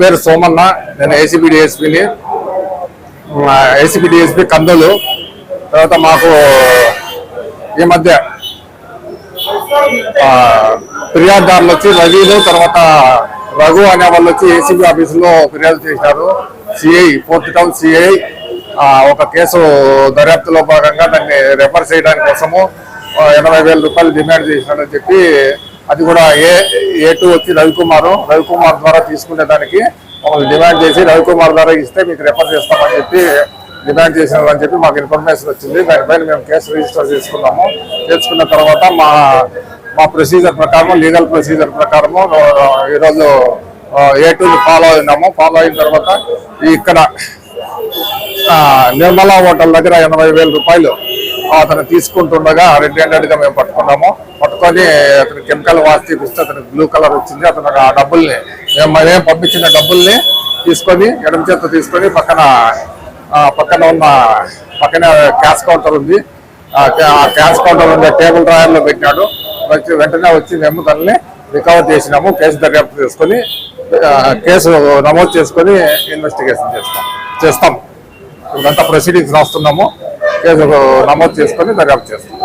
పేరు సోమన్న నేను ACB డిఎస్పీని ACB DSP కందులు. తర్వాత మాకు ఈ మధ్య ఫిర్యాదుదారులు వచ్చి రవీలు తర్వాత రఘు అనే వాళ్ళు వచ్చి ఏసీబీ ఆఫీసులో ఫిర్యాదు చేశారు. సిఐ ఫోర్త్ టౌన్ సిఐ ఒక కేసు దర్యాప్తులో భాగంగా దాన్ని రెఫర్ చేయడానికి కోసము ఎనభై వేల రూపాయలు డిమాండ్ చేసినాడని చెప్పి అది కూడా ఏ ఏ టూ వచ్చి రవికుమార్ రవికుమార్ ద్వారా తీసుకునే దానికి మమ్మల్ని డిమాండ్ చేసి రవికుమార్ ద్వారా ఇస్తే మీకు రెఫర్ చేస్తామని చెప్పి డిమాండ్ చేసినారని చెప్పి మాకు ఇన్ఫర్మేషన్ వచ్చింది. దానిపైన మేము కేసు రిజిస్టర్ చేసుకున్నాము. చేసుకున్న తర్వాత మా మా ప్రొసీజర్ ప్రకారం లీగల్ ప్రొసీజర్ ప్రకారము ఈరోజు ఏ టూని ఫాలో అయినాము. ఫాలో అయిన తర్వాత ఇక్కడ నిర్మలా హోటల్ దగ్గర ఎనభై వేల రూపాయలు అతను తీసుకుంటుండగా రెడ్ హ్యాండెడ్గా మేము పట్టుకున్నాము. పట్టుకొని అతను కెమికల్ వాష్ తీపిస్తే అతనికి బ్లూ కలర్ వచ్చింది. అతను ఆ డబ్బుల్ని మేము పంపించిన డబ్బుల్ని తీసుకొని ఎడమ చేత తీసుకొని పక్కన పక్కన ఉన్న పక్కన క్యాష్ కౌంటర్ ఉంది. ఆ క్యాష్ కౌంటర్ ఉండే టేబుల్ డ్రాయర్లో పెట్టాడు వచ్చి వెంటనే వచ్చి మేము తనని రికవర్ చేసినాము. కేసు దర్యాప్తు చేసుకొని కేసు నమోదు చేసుకొని ఇన్వెస్టిగేషన్ చేస్తాం. చేస్తాం. ఇదంతా ప్రొసీడింగ్స్ రాస్తున్నాము. కేసు నమోదు చేసుకొని దర్యాప్తు చేస్తాం.